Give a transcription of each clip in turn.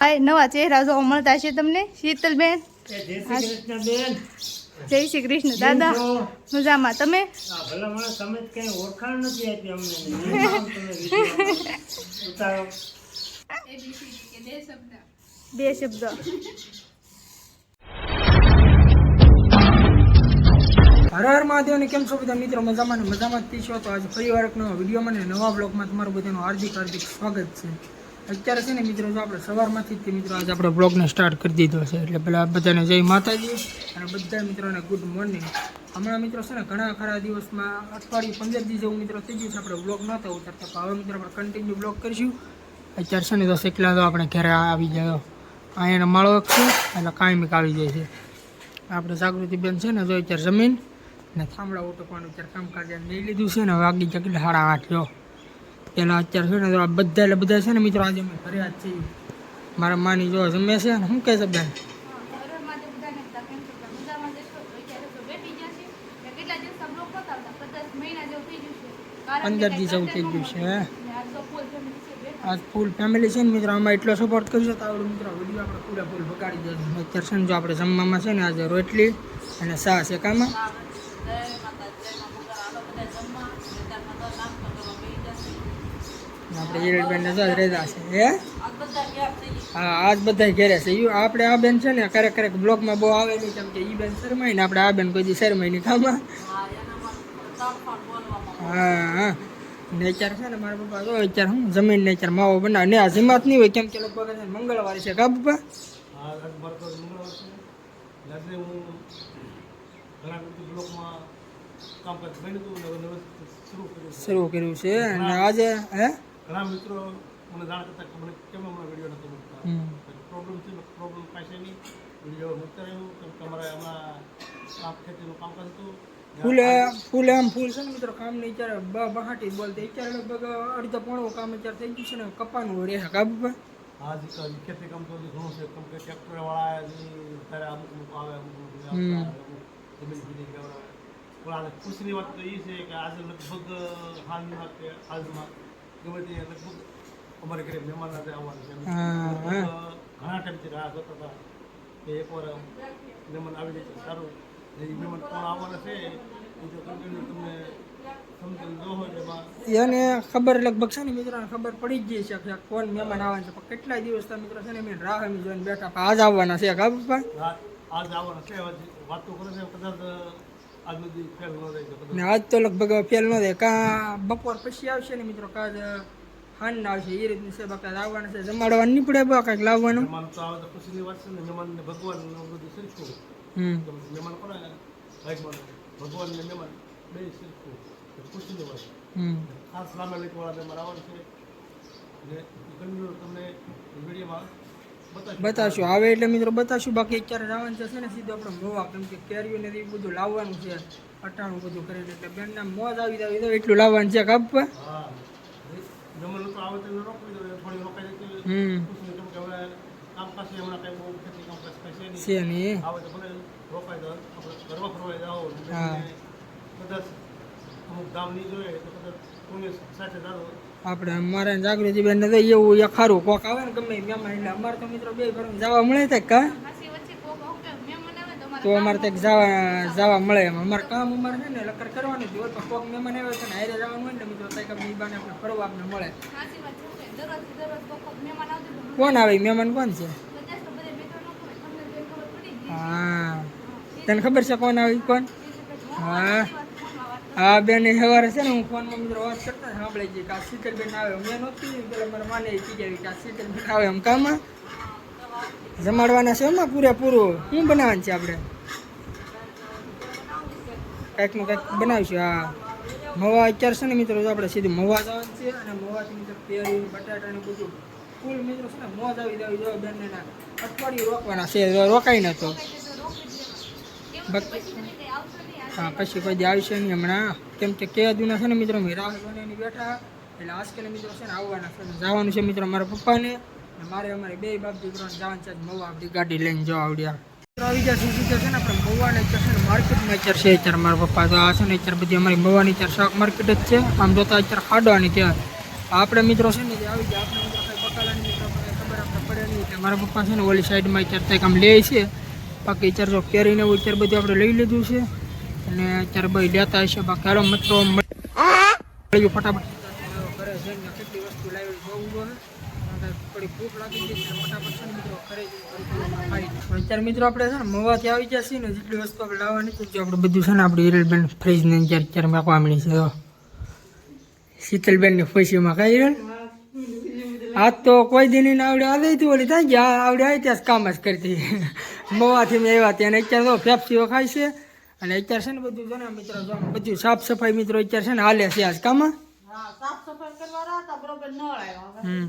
આ નવા ચહેરા જોવા મળતા છે તમને શીતલબેન? જય શ્રી કૃષ્ણ બેન જય શ્રી કૃષ્ણ દાદા મજામાં. તમે? ઓળખાણ નથી આપી અમને. બે શબ્દ. હર હર મહાદેવને કેમ છો બધા મિત્રો? મજામાં ને મજામાં જ છો તો આજે ફરી વાર વિડીયોમાં ને નવા બ્લોગમાં તમારું બધાનું હાર્દિક હાર્દિક સ્વાગત છે. અત્યારે છે ને મિત્રો, જો આપણે સવારમાંથી જ મિત્રો આજે આપણે બ્લોગને સ્ટાર્ટ કરી દીધો છે. એટલે પેલા બધાને જય માતાજી અને બધા મિત્રોને ગુડ મોર્નિંગ હમણાં મિત્રો છે ને ઘણા ખરા દિવસમાં અઠવાડિયું પંદર દિવસ જેવું મિત્રો થઈ ગયું છે, આપણે બ્લોગ નહોતા ઉતારતા. હવે મિત્રો આપણે કન્ટિન્યુ બ્લોગ કરીશું. અત્યારે છે ને દસ એકલા તો આપણે ઘરે આવી જાય અહીંયાનો માળો છે એટલે કાયમિક આવી જાય છે. આપણે જાગૃતિબેન છે ને જો અત્યારે જમીન ને થાંભળા ઉટકવાનું અત્યારે કામકાજ લઈ લીધું છે ને વાગી છે કેટલા સાડા આઠ જો. પેલા અત્યારે છે ને આ બધા એટલે બધા છે ને મિત્રો આજે અમે જ છીએ. મારા માની જો જમે છે ને, શું કહે છે બેન? પંદર દિવસ એવું થઈ ગયું છે આજ ફૂલ ફેમિલી છે ને મિત્રો, આમાં એટલો સપોર્ટ કરશે તો આવડું મિત્રો વીડિયો આપણે પૂરા ફૂલ બગાડી દઈશું અત્યારે છે ને જો આપણે જમવામાં છે ને આજે રોટલી અને સા છે આપણે ને જ રેદા છે હે? હા આજ બધા ઘેરે છે. આપણે આ બેન છે ને ક્યારેક ક્યારેક બ્લોગમાં બહુ આવે નહીં કેમ કે ઈ બેન શરમાય ને આપણે આ બેન કોઈ શરમાય નહીં કામાં હા હા. નેચર છે ને મારા પપ્પા જો અત્યારે હું જમીન નેચર માવો બનાવે. ને આ જમાત નહીં હોય કેમ કે લગભગ મંગળવાર છે કા પપ્પા? ને શરૂ કર્યું છે અને આજે હે? ઘણા મિત્રો મને જાણ કરતા કે મને કેમ હમણાં વીડિયો નથી મૂકતા. પ્રોબ્લેમ છે પ્રોબ્લેમ પાસે નહીં. વીડિયો મૂકતા રહ્યું કેમ કે અમારે હમણાં પાક ખેતીનું કામકાજ હતું. ફૂલે ફૂલે આમ ફૂલ છે ને મિત્રો કામ નહીં અત્યારે બહાટી બોલते અત્યારે લગભગ અડધો પોણો કામ અત્યારે થઈ ગયું છે ને કપાનું રહે કાબુ આ જ ખેતી કામ તો ઘણું છે. કેમ કે ટ્રેક્ટરવાળા ત્યારે અમુક અમુક આવે અમુક જમીન પણ આને ખુશની વાત તો એ છે કે આજે લગભગ હાલમાં હાલમાં ગમે તે લગભગ અમારે ઘરે મહેમાન આજે આવવાનું છે. ઘણા ટાઈમથી રાહ જોતા હતા કે એકવાર મહેમાન આવી જાય તો સારું. મહેમાન કોણ આવવાના છે એ જો તમને સમજણ ન હોય એમાં એને ખબર લગભગ છે ને મિત્રોને ખબર પડી જ ગઈ છે કે કોણ મહેમાન આવવાના છે. પણ કેટલાય દિવસથી મિત્રો છે ને મેં રાહ એમ જોઈને બેઠા. આજ આવવાના છે રાત આજ આવવાના છે વાતો કરે છે કદાચ ન આજ તો લગભગ ફેલ ન થાય. કાં બપોર પછી આવશે ને મિત્રો કાં હાન આવશે. એ રીતની છે બાકી લાવવાનું આવવાના છે. જમાડવા નહીં પડે બા કાંઈક લાવવાનું. ભગવાન તમને વિડીયોમાં બતાવીશ. બતાવશું. આવે એટલે મિત્રો બતાવશું. બાકી અત્યારે રાવણ છે ને સીધો આપણે મોવા કેમ કે કેરીઓ ને એ બધું લાવવાનું છે. અટાણું બધું કરીને એટલે બેનના મોજ આવી જાય એટલું લાવવાનું છે જતી હમ. છે ને હા. કદાચ અમુક નહીં જોઈએ તો કદાચ આપણે અમારે જાગૃતિ બેન તો એવું એ ખારું કોક આવે ને ગમે મહેમાન એટલે અમારે તો મિત્રો બે ઘર જવા મળે છે કા? તો અમારે ત્યાં જવા જવા મળે એમ. અમારે કામ અમારે છે ને લકર કરવાનું જો તો કોક મહેમાન આવે છે ને હારે જવાનું હોય ને મિત્રો ત્યાં કઈ બાને આપણે ફરવા આપણે મળે. કોણ આવે? મહેમાન કોણ છે? હા. તને ખબર છે કોણ આવી કોણ? હા. હા બેન સવારે છે ને હું ફોનમાં મિત્રો વાત કરતા સાંભળે છે કે આ શીતલબેન આવે. મેં નહોતી પેલા મારા માને કીધી કે આ શીતલબેન આવે એમ કામાં જમાડવાના છે એમાં પૂરેપૂરું. શું બનાવવાનું છે આપણે? કાંઈકનું કંઈક બનાવીશું હા. મવા અત્યારે છે ને મિત્રો આપણે સીધું મવા જવાનું છે અને મવાથી મિત્રો પેરી બટાટા ને બધું. ફૂલ મિત્રો છે ને મોજ આવી જાવી જો બેનને ના. અઠવાડિયું રોકવાના છે રોકાઈ તો હા પછી કોઈ જાય છે નહીં હમણાં. કેમ કે કે હજુ છે ને મિત્રો મેં રાહ જોઈને બેઠા. એટલે આજકાલ મિત્રો છે ને આવવાના છે. જવાનું છે મિત્રો મારા પપ્પાને. મારે અમારે બે બાપ દીકરાને જવાનું છે મઉ આપણી ગાડી લઈને જવા આવડ્યા. આવી ગયા શું છે ને આપણે મવાને છે માર્કેટમાં અત્યારે છે અત્યારે મારા પપ્પા. તો આ છે ને અત્યારે બધી અમારી મવાની અત્યારે શાક માર્કેટ જ છે. આમ જોતા અત્યારે ખાડવાની ત્યાં આપણે મિત્રો છે ને આવી ગયા, આપણે મિત્રો બકાલાની ખબર આપણે પડે નહીં. મારા પપ્પા છે ને ઓલી સાઈડમાં અત્યારે કંઈક આમ લે છે. બાકી અત્યારે જો કેરીને એવું અત્યારે બધું આપણે લઈ લીધું છે. અને અત્યારે ભાઈ લેતા હશે. બાકી હાલો મિત્રો મળ્યું ફટાફટ. આપણે છે ને મવાથી આવી ગયા છીએ ને જેટલી વસ્તુ આપણે લાવવાની આપણે બધું છે ને આપણે હિરલબેન ફ્રીજને અત્યારે અત્યારે મેકવા મળી છે. શીતલબેનની ખુશીમાં કઈ હિરલ આજ તો કોઈ દિન આવડે આવી હતી ઓલી થાય ગયા આવડે આવી ત્યાં કામ જ કરતી. મવાથી મેં આવ્યા ત્યાં અત્યારે તો ફેફસીઓ ખાય છે. અને અત્યારે છે ને બધું છે ને મિત્રો જો બધું સાફ સફાઈ મિત્રો અત્યારે છે ને હાલે છે આજ કામમાં હમ.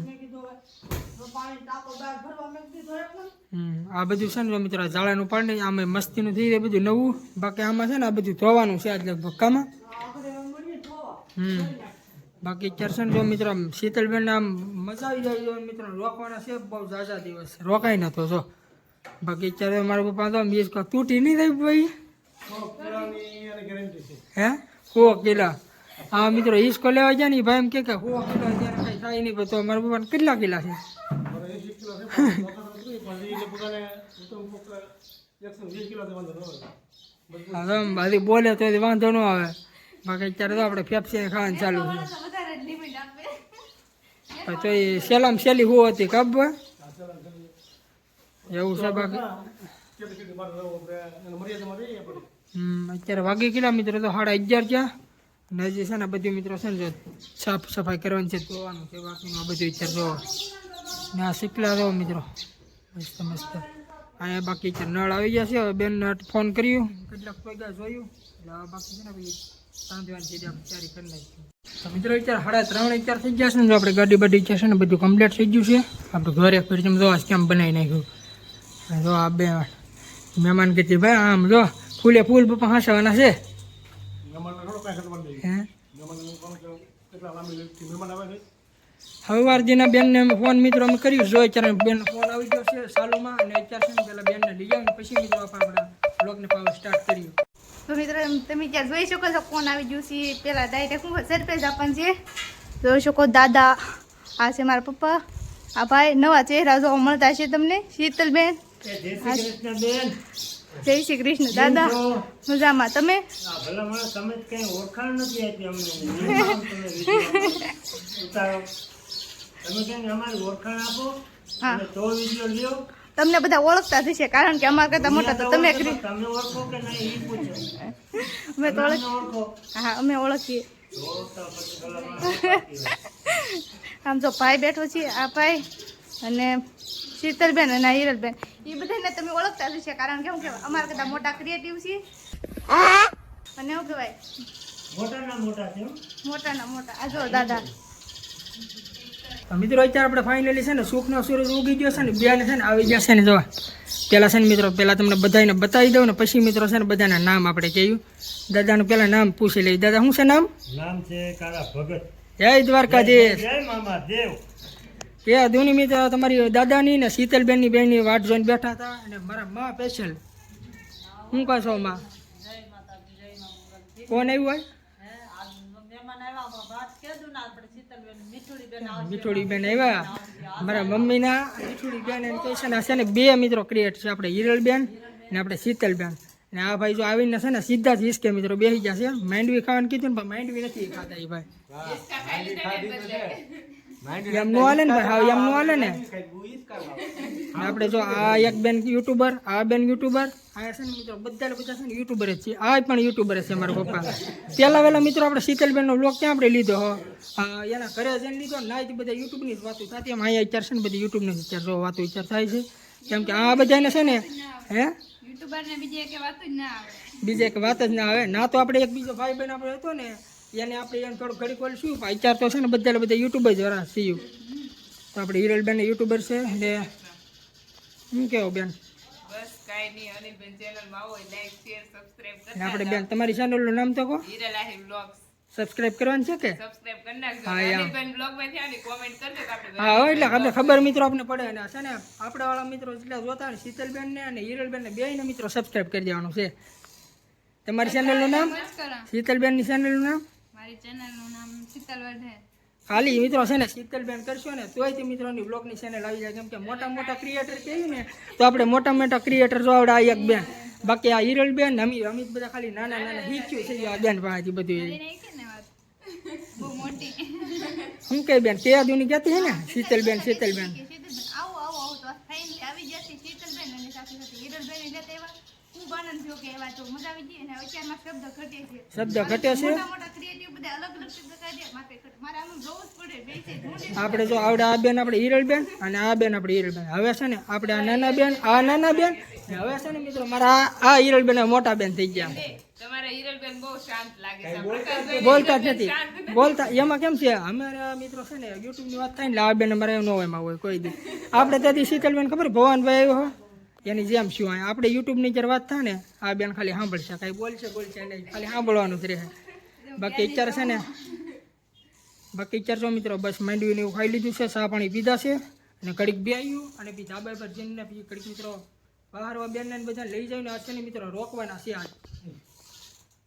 હમ આ બધું છે ને જો મિત્રો ઝાડાનું પાણી આમાં મસ્તીનું થઈ જાય બધું નવું. બાકી આમાં છે ને આ બધું ધોવાનું છે આજ લગભગ કામાં? હમ. બાકી અત્યારે છે ને જો મિત્રો શીતલબેન આમ મજા આવી જાય જો મિત્રો રોકવાના છે બહુ ઝાઝા દિવસ રોકાઈ નતો જો. બાકી અત્યારે મારા પપ્પા તો તૂટી નહીં થઈ ભાઈ. હે? હો કિલા. હા, મિત્રો ઈસકો લેવા જાય ને ભાઈ એમ કે સો કિલો અત્યારે થાય નહીં તો અમારા પપ્પાને કેટલા કિલા છે? હવે બધી બોલે તો વાંધો ન આવે. બાકી અત્યારે તો આપણે ફેફસી ખાવાનું ચાલુ છે. તો એ સેલામ સેલી હું હતી, ખબર? એવું છે બાકી? અને અત્યારે વાગી કેટલા મિત્રો? તો સાડા અગિયાર ત્યાં ને હજી છે ને બધું મિત્રો છે ને સાફ સફાઈ કરવાની છે, ધોવાનું છે, બાકીનું બધું અત્યારે જો ને આ શીખલા રહો મિત્રો. મસ્ત મસ્ત. અહીંયા બાકી નળ આવી ગયા છે. હવે બેનને ફોન કર્યું. કેટલાક પૈસા જોયું. એટલે બાકી છે ને ભાઈ તો મિત્રો અત્યારે સાડા ત્રણ અત્યારે થઈ ગયા છે ને આપણે ગાડી બાડી છે ને બધું કમ્પ્લીટ થઈ ગયું છે. આપણે ઘરે ફરી તમે જો કેમ બનાવી નાખ્યું. જો આ બે મહેમાન કીધી ભાઈ આમ જો ફૂલે ફૂલ પપ્પા હાંસવાના છે. હવે વારજીના બેનને અમે ફોન મિત્રો અમે કર્યું જો અત્યારે બેન ફોન આવી ગયો છે સાલુમાં અને અત્યારે છે ને પેલા બેનને લઈ આવીને પછી મિત્રો આપણે બ્લોગને પાવર સ્ટાર્ટ કર્યું તો મિત્રો તમે ત્યાં જોઈ શકો છો ફોન આવી ગયું છે. પેલા ડાયરેક્ટ હું સરપ્રાઈઝ આપવાનું છે. જોઈ શકો દાદા આ છે મારા પપ્પા. આ ભાઈ નવા ચહેરા જોવા મળતા છે તમને શીતલબેન. જય શ્રી કૃષ્ણ દાદા મજામાં. તમે? તમને બધા ઓળખતા થશે કારણ કે અમારા કરતા મોટા તો તમે અમે તો ઓળખો હા અમે ઓળખીએ. આમ જો ભાઈ બેઠો છે આ ભાઈ. અને શીતલબેન અને હિરલબેન. એ બધાને તમે ઓળખતા હશે કારણ કે હું કહેવાય અમારા કરતા મોટા ક્રિએટિવ છે અને શું કહેવાય મોટાના મોટા છે મોટાના મોટા. આ જો દાદા. મિત્રો અત્યારે આપણે ફાઇનલી છે ને સુખનો સૂરજ ઉગી ગયો છે ને બેન છે ને આવી ગયા છે ને જો પહેલાં છે ને મિત્રો પહેલાં તમને બધાને બતાવી દઉં ને પછી મિત્રો છે ને બધાના નામ આપણે કહ્યું દાદાનું પહેલાં નામ પૂછી લઈએ. દાદા શું છે નામ? નામ છે કાળા ભગત. જય દ્વારકાધીશ. જય મામા દેવ. એ દોની મિત્ર તમારી દાદાની ને શીતલબેનની બેનની વાટ જોઈને બેઠા હતા અને મારા માં સ્પેશિયલ. હું કહો છો માં? કોણ આવ્યું હોય? બેન આવ્યા. મારા મમ્મીના મીઠોડી બેન એમ કહે છે ને બે મિત્રો ક્રિએટ છે. આપણે હિરલ બેન ને આપણે શીતલ ને આ ભાઈ જો આવીને છે ને સીધા જ હિસકે મિત્રો બેસી છે. માંડવી ખાવાનું કીધું પણ માંડવી નથી ખાતા એ ભાઈ. એમ નો હાલે ને ભાઈ? હા એમ નો હાલે ને? આપણે જો આ એક બેન યુટ્યુબર આ બેન યુટ્યુબર આ છે ને મિત્રો બધા બધા છે ને યુટ્યુબર જ છે આ પણ યુટ્યુબર છે મારા પપ્પા. પહેલા વહેલા મિત્રો આપણે શીતલબેનનો બ્લોગ ક્યાં આપણે લીધો? હો એના ઘરે જઈને લીધો ના એ બધા યુટ્યુબની જ વાતો થતી. એમ અહીંયા અત્યારે છે ને બધી યુટ્યુબની જ અત્યારે જો વાતો વિચાર થાય છે. કેમ કે આ બધાને છે ને હે? યુટ્યુબર ને બીજી એક વાત જ ના આવે. બીજે એક વાત જ ના આવે. ના તો આપણે એક બીજો ભાઈ બહેન આપણે હતો ને એને આપણે એને થોડું ઘડી વાર શું અત્યારે તો છે ને બધા બધા યુટ્યુબર જ સી યુ તો આપણે હિરલબેન યુટ્યુબર છે એટલે શું કેવો બેન? બસ કાંઈ નહીં અનિલબેન ચેનલમાં આવો લાઈક શેર સબસ્ક્રાઇબ અને કરતા આપણે બેન તમારી ચેનલનું નામ તો કહો. સબસ્ક્રાઇબ કરવાનું છે કે? સબસ્ક્રાઇબ કરી નાખજો. હા, યા. અનિલબેન બ્લોગમાં થયા ને કોમેન્ટ કરજો તો આપણે હા એટલે આપણે ખબર મિત્રો આપણે પડે. અને છે ને આપણા વાળા મિત્રો એટલે જોતા હોય ને શીતલબેન ને અને હિરલબેન ને બેયને મિત્રો સબસ્ક્રાઇબ કરી દેવાનું છે. તમારી ચેનલનું નામ? શીતલબેનની ચેનલનું નામ? મારી ચેનલનું નામ શીતલ વર્ધે ખાલી મિત્રો છે ને શીતલબેન કરશો ને તોય તે મિત્રોની બ્લોગની ચેનલ આવી જાય. કેમ કે મોટા મોટા ક્રિએટર કહીએ ને? તો આપણે મોટા મોટા ક્રિએટર જો આવડે આ એક બેન. બાકી આ હિરલ બેન અમિત અમિત બધા ખાલી નાના નાના હીચ્યું છે આ બેન પાસેથી બધું શું કહે બેન? તે દુની કહેતી છે ને? શીતલબેન શીતલબેન કે શીતલબેન આવો આવો આવો તો ફાઇનલી આવી ગયા છે શીતલબેન અને સાથે સાથે હિરલબેન એટલે તો એવા ખૂબ આનંદ થયો કે એવા તો મજા આવી ગઈ અને અત્યારમાં શબ્દ ઘટે છે. શબ્દ ઘટે છે? મોટા મોટા ક્રિએટિવ બધા અલગ અલગ શબ્દ કાઢે મારે મારે આનું જોવું જ પડે. બે છે આપણે જો આવડે આ બેન આપણે હિરલબેન અને આ બેન આપણે હિરલબેન હવે છે ને આપણે આ નાના બેન આ નાના બેન. હવે છે ને મિત્રો મારા આ આ હિરલબેન આ મોટા બેન થઈ ગયા. તમારા હિરલબેન બહુ શાંત લાગે છે. પ્રકાશભાઈ બોલતા જ નથી. બોલતા એમાં કેમ છે? અમારા મિત્રો છે ને યુટ્યુબની વાત થાય ને આ બેન અમારે ન એમાં હોય કોઈ દી. આપણે ત્યાંથી શીતલબેન ખબર? ભવાનભાઈ આવ્યો હોય એની જેમ શું હોય? આપણે યુટ્યુબની જ્યારે વાત થાય ને આ બેન ખાલી સાંભળશે. કાંઈ બોલશે બોલશે નહીં. ખાલી સાંભળવાનું જ રહે. બાકી અત્યારે છે ને બાકી અત્યારે જો મિત્રો બસ માંડવીને એવું ખાઈ લીધું છે સા પાણી પીધા છે અને કડીક બે આવ્યું અને પછી ધાબા પર જઈને પછી કડીક મિત્રો બહાર બેનને ને બધા લઈ જાય ને આ છે ને મિત્રો રોકવાના છે આજ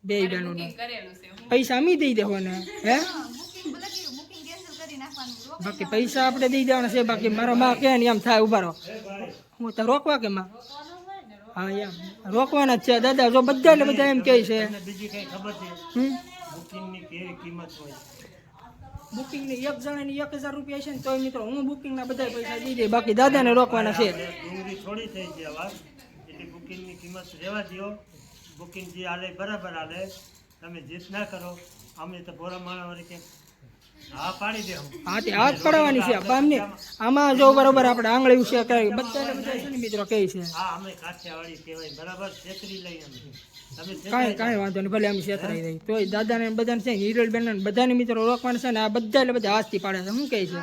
બે હું પૈસા અમે દઈ દેવાના હે? બાકી પૈસા આપણે દઈ દેવાના છે બાકી મારા માં કે એમ થાય ઊભા રહો. હું તો રોકવા કે માં? હા એમ. રોકવાના જ છે. દાદા જો બધા એટલે બધા એમ કહે છે. બીજી કઈ ખબર છે? બુકિંગની કેવી કિંમત હોય? બુકિંગની એક જણાની એક હજાર રૂપિયા છે ને તોય મિત્રો હું બુકિંગના બધા પૈસા દઈ દે. બાકી દાદાને રોકવાના છે. થોડી થઈ છે વાત. એટલે બુકિંગની કિંમત રહેવા દો બુકિંગ જે હાલે બરાબર હાલે. તમે જીત ના કરો. અમે તો ભોરા માણા વળી કે હા તે હાથ પડવાની છે. બામને આમાં જો બરોબર આપણે આંગળી વિશે કઈ બધા બધા છે મિત્રો કહે છે. કાંઈ કાંઈ વાંધો નહીં ભલે એમ છેતરાઈ રહી. તોય દાદાને બધાને છે હિરલ બેન બધાને મિત્રો રોકવાના છે ને આ બધા એટલે બધા હાથથી પાડે છે. શું કહે છે?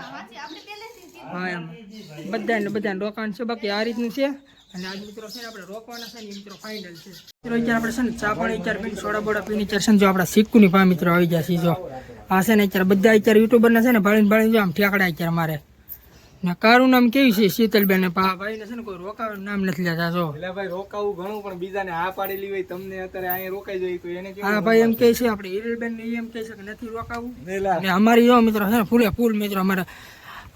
હા એમ. બધાને બધાને રોકાણ છે. બાકી આ રીતનું છે. અને આજ મિત્રો છે ને આપણે રોકવાના છે ને મિત્રો ફાઇનલ છે. મિત્રો અત્યારે આપણે છે ને ચા પાણી અત્યારે પીને સોડા બોડા પીને અત્યારે છે ને જો આપણા સિક્કુની પા મિત્રો આવી જશે જો. આ છે ને અત્યારે બધા અત્યારે યુટ્યુબરના છે ને ભાળીને ભાળીને જો આમ ઠેકડા અત્યારે મારે. ને કારું નામ કેવું છે શીતલબેન ને? પા ભાઈને છે ને કોઈ રોકાવાનું નામ નથી લેતા જો. એટલે ભાઈ રોકાવું ઘણું પણ બીજાને હા પાડેલી હોય તમને અત્યારે અહીંયા રોકાઈ જાય તો એને હા ભાઈ એમ કહે છે આપણે હિરલબેન ને એમ કહે છે કે નથી રોકાવું. ને અમારી જો મિત્રો છે ને ફૂલે ફૂલ મિત્રો અમારે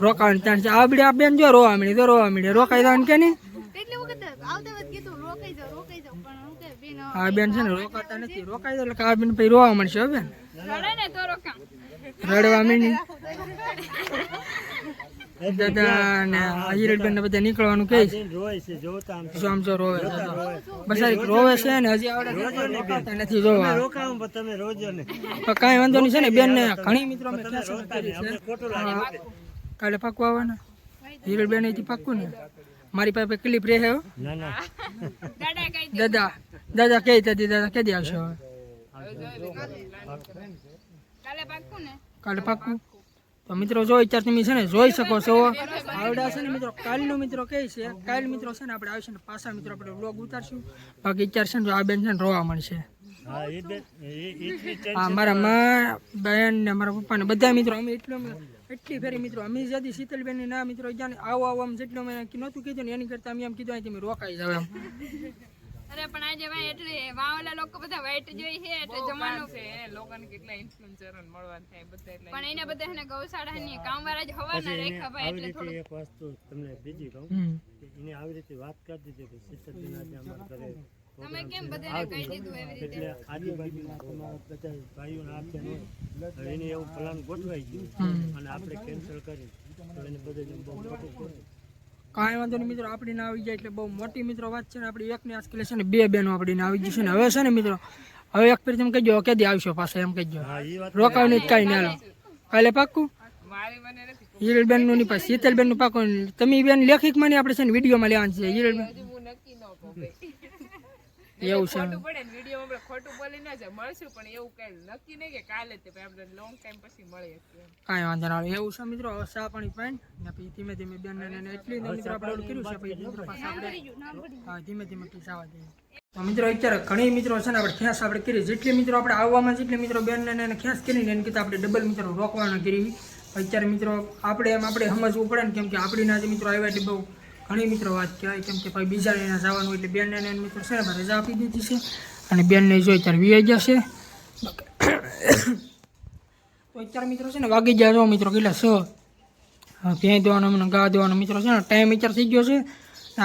રોકાવાની ત્યાં છે. આ બીડી આ બેન જો રોવા મળી તો રોવા મળી રોકાઈ જવાનું કે નહીં? આ બેન છે ને રોકાતા નથી. રોકાઈ એટલે કે આ બેન પછી રોવા મળશે હવે બેન. રડવા માંડી. દાદા ને હિરલબેન ને બધા નીકળવાનું કહે છે. જો આમ જો રોવે. બસ રોવે છે ને હજી આવડે નથી જોવા. તમે રોજો ને. કાંઈ વાંધો નહીં છે ને બેન ને ઘણી મિત્રો અમે છે. કાલે પાકવા આવવાના? હિરલબેન અહીંથી પાકું ને? મારી પાસે ક્લિપ રહે હો. ના ના. દાદા. દાદા કે તેથી દાદા કે દી આવશે હવે કાલે પાકું તો મિત્રો જો અત્યારે તમે છે ને જોઈ શકો છો. આવડા છે ને મિત્રો કાલનું મિત્રો કહે છે કાલ મિત્રો છે ને આપણે આવશે ને પાછા મિત્રો આપણે વ્લોગ ઉતારશું. બાકી અત્યારે છે ને આ બેન છે ને રોવા મળશે. હા મારા મા બેન ને મારા પપ્પા ને બધા મિત્રો અમે એટલું એટલી ફેરી મિત્રો અમે જતી શીતલબેન ના મિત્રો જ્યાં આવો આવો આમ જેટલું મેં નહોતું કીધું ને એની કરતા અમે એમ કીધું તમે રોકાઈ જાવ એમ. અરે પણ આજે ભાઈ એટલે વાવલા લોકો બધા વાઈટ જોઈ છે એટલે જમાનો છે લોકોને કેટલા ઇન્ફ્લુએન્સરો મળવા થાય બધા એટલે પણ એને બધા એને ગૌશાળા ની કામવાળા જ હવાના રેખા ભાઈ એટલે થોડું એક વસ્તુ તમને બીજી કહું કે એને આવી રીતે વાત કરી દીધી કે શીતળજી આજે અમાર કરે તમે કેમ બધાને કહી દીધું એવી રીતે? એટલે આજુબાજુના તમારા બધા આપશે ને એને એવું પ્લાન ગોઠવાઈ ગયું અને આપણે કેન્સલ કરી. તો એને બધાને બહુ મોટું કાંઈ વાંધો નહીં મિત્રો આપણી ના આવી જાય એટલે બહુ મોટી મિત્રો વાત છે ને આપણી એકની આજકાલ છે ને બે બહેનો આપણી આવી જશે ને. હવે છે ને મિત્રો હવે એક ફેર તમે કહેજો કે દી આવશો પાછા એમ કહેજો. હા એ રોકાવ નહીં કાંઈ નહીં હાલો કાલે પાક્કું? મારી મને નથી હિરલબેનનું નહીં પાછું શીતલબેનનું પાકું તમે બેન લેખિકમાં આપણે છે ને વિડીયોમાં લેવાનું છે. હિરલબેન હજુ હું નક્કી ન કહું ભાઈ એવું છે ખોટું પડે ને વીડિયો આપણે ખોટું બોલી ના જાય મળશું પણ એવું કઈ નક્કી નહીં કે કાલે તે આપણે લોંગ ટાઈમ પછી મળીએ કાંઈ વાંધો ના આવે. એવું છે મિત્રો હવે ચા પાણી પાઈન ને પછી ધીમે ધીમે બેન ને એટલી ને મિત્રો આપણે કર્યું છે પછી મિત્રો પાસે આપણે હા ધીમે ધીમે પીસાવા દઈએ. તો મિત્રો અત્યારે ઘણી મિત્રો છે ને આપણે ખેસ આપણે કરી. જેટલી મિત્રો આપણે આવવામાં જેટલી મિત્રો બેન ને એને ખેસ કરીને એને કીધું આપણે ડબલ મિત્રો રોકવાના કરી. અત્યારે મિત્રો આપણે એમ આપણે સમજવું પડે ને કેમ કે આપણી ના જે મિત્રો આવ્યા એટલે બહુ ઘણી મિત્રો વાત કહેવાય, કેમ કે ભાઈ બીજા એના જવાનું એટલે બેનને એને મિત્રો છે ને રજા આપી દીધી છે. અને બેનને જોઈ ત્યારે વી જશે છે. તો અત્યારે મિત્રો છે ને વાગી જાય મિત્રો કેટલા સ ભેં દેવાનો અમને ગા દેવાનો મિત્રો છે ને ટાઈમ વિચાર થઈ ગયો છે.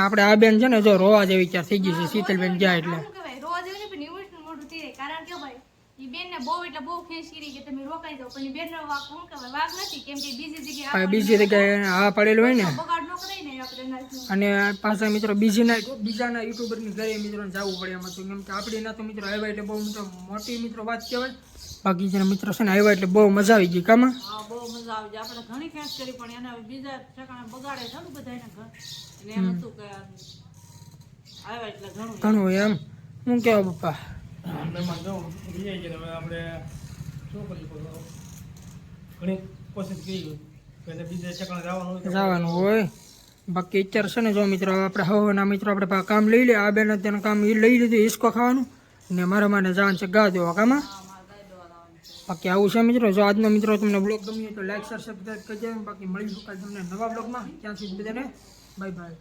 આપણે આ બેન છે ને જો રોવા જેવી વિચાર થઈ ગઈ છે, શીતલબેન જાય. એટલે શું કહેવાય રોજ એવું નહીં પણ ઇમોશનલ મોઢું થઈ જાય કારણ કે ભાઈ એ બેનને બહુ એટલે બહુ ખેંચ કરી કે તમે રોકાઈ જાઓ. પણ બેનનો વાંક શું કહેવાય? વાંક નથી કેમ કે બીજી જગ્યાએ બીજી જગ્યાએ હા પડેલું હોય ને. બગાડ ન કરાય ને આપણે અને પાછા મિત્રો બીજીના બીજાના યુટ્યુબરની ઘરે મિત્રોને જવું પડે એમાં તો. કેમ કે આપણી ના તો મિત્રો આવ્યા એટલે બહુ મિત્રો મોટી મિત્રો વાત કહેવાય. બાકી જેના મિત્રો છે ને આવ્યા એટલે બહુ મજા આવી ગઈ કામાં હા બહુ મજા આવી જાય આપણે ઘણી ખેંચ કરી પણ એના બીજા ઠેકાણે બગાડે ને બધા એના ઘર એમાં શું કે આવ્યા એટલે ઘણું. ઘણું એમ. હું કેવા પપ્પા? કરી કરી જવાનું હોય બાકી અત્યારે છે ને જો મિત્રો આપણે હવાના મિત્રો, આપણે કામ લઈ લે. આ બેન તેનું કામ એ લઈ લીધું હિસકો ખાવાનું. ને મારા માટે જવાનું છે ગા દેવા, કામાં? બાકી આવું છે મિત્રો. જો આજનો મિત્રો તમને બ્લોગ ગમ્યો તો લાઈક શેર સબસ્ક્રાઈબ કરજો. બાકી મળી શકાય તમને નવા બ્લોગમાં. ત્યાં સુધી બધાને બાય બાય